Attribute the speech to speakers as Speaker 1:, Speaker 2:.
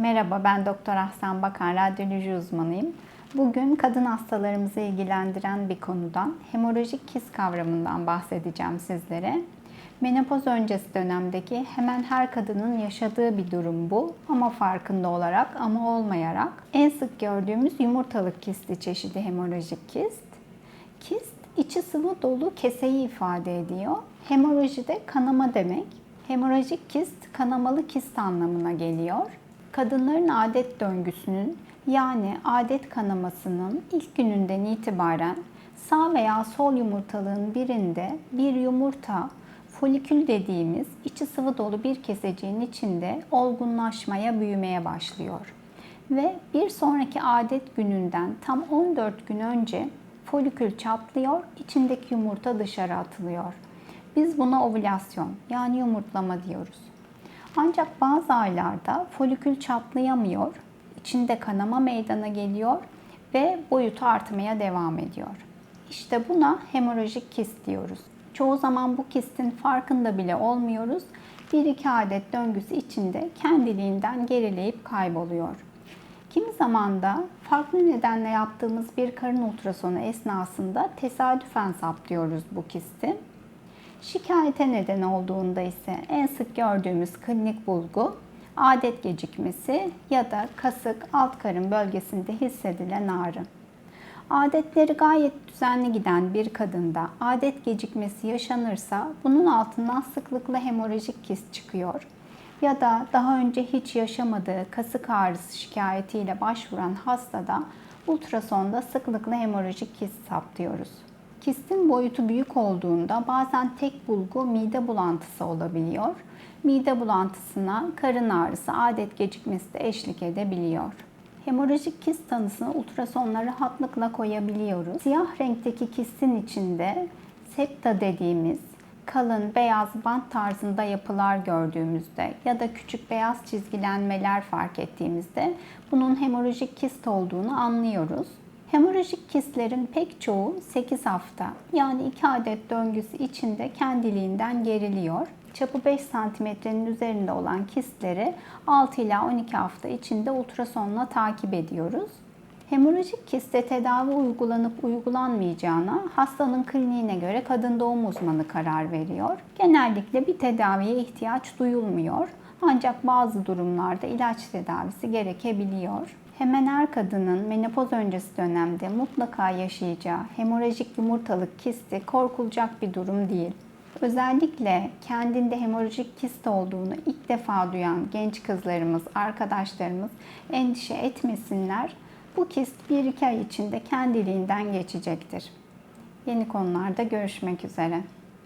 Speaker 1: Merhaba, ben Doktor Ahsen Bakan, radyoloji uzmanıyım. Bugün kadın hastalarımızı ilgilendiren bir konudan, hemorajik kist kavramından bahsedeceğim sizlere. Menopoz öncesi dönemdeki hemen her kadının yaşadığı bir durum bu ama farkında olarak ama olmayarak. En sık gördüğümüz yumurtalık kisti çeşidi hemorajik kist. Kist içi sıvı dolu keseyi ifade ediyor. Hemoroji de kanama demek. Hemorajik kist kanamalı kist anlamına geliyor. Kadınların adet döngüsünün yani adet kanamasının ilk gününden itibaren sağ veya sol yumurtalığın birinde bir yumurta folikül dediğimiz içi sıvı dolu bir keseciğin içinde olgunlaşmaya, büyümeye başlıyor. Ve bir sonraki adet gününden tam 14 gün önce folikül çatlıyor, içindeki yumurta dışarı atılıyor. Biz buna ovülasyon yani yumurtlama diyoruz. Ancak bazı aylarda folikül çatlayamıyor, içinde kanama meydana geliyor ve boyutu artmaya devam ediyor. İşte buna hemorajik kist diyoruz. Çoğu zaman bu kistin farkında bile olmuyoruz. Bir iki adet döngüsü içinde kendiliğinden gerileyip kayboluyor. Kimi zaman da farklı nedenle yaptığımız bir karın ultrasonu esnasında tesadüfen saptıyoruz bu kisti. Şikayete neden olduğunda ise en sık gördüğümüz klinik bulgu adet gecikmesi ya da kasık alt karın bölgesinde hissedilen ağrı. Adetleri gayet düzenli giden bir kadında adet gecikmesi yaşanırsa bunun altından sıklıkla hemorajik kist çıkıyor. Ya da daha önce hiç yaşamadığı kasık ağrısı şikayetiyle başvuran hastada ultrasonda sıklıkla hemorajik kist saptıyoruz. Kistin boyutu büyük olduğunda bazen tek bulgu mide bulantısı olabiliyor. Mide bulantısına karın ağrısı, adet gecikmesi de eşlik edebiliyor. Hemorajik kist tanısını ultrasonla rahatlıkla koyabiliyoruz. Siyah renkteki kistin içinde septa dediğimiz kalın beyaz bant tarzında yapılar gördüğümüzde ya da küçük beyaz çizgilenmeler fark ettiğimizde bunun hemorajik kist olduğunu anlıyoruz. Hemorajik kistlerin pek çoğu 8 hafta yani 2 adet döngüsü içinde kendiliğinden geriliyor. Çapı 5 santimetrenin üzerinde olan kistleri 6 ila 12 hafta içinde ultrasonla takip ediyoruz. Hemorajik kiste tedavi uygulanıp uygulanmayacağına hastanın kliniğine göre kadın doğum uzmanı karar veriyor. Genellikle bir tedaviye ihtiyaç duyulmuyor. Ancak bazı durumlarda ilaç tedavisi gerekebiliyor. Hemen her kadının menopoz öncesi dönemde mutlaka yaşayacağı hemorajik yumurtalık kisti korkulacak bir durum değil. Özellikle kendinde hemorajik kist olduğunu ilk defa duyan genç kızlarımız, arkadaşlarımız endişe etmesinler. Bu kist 1-2 ay içinde kendiliğinden geçecektir. Yeni konularda görüşmek üzere.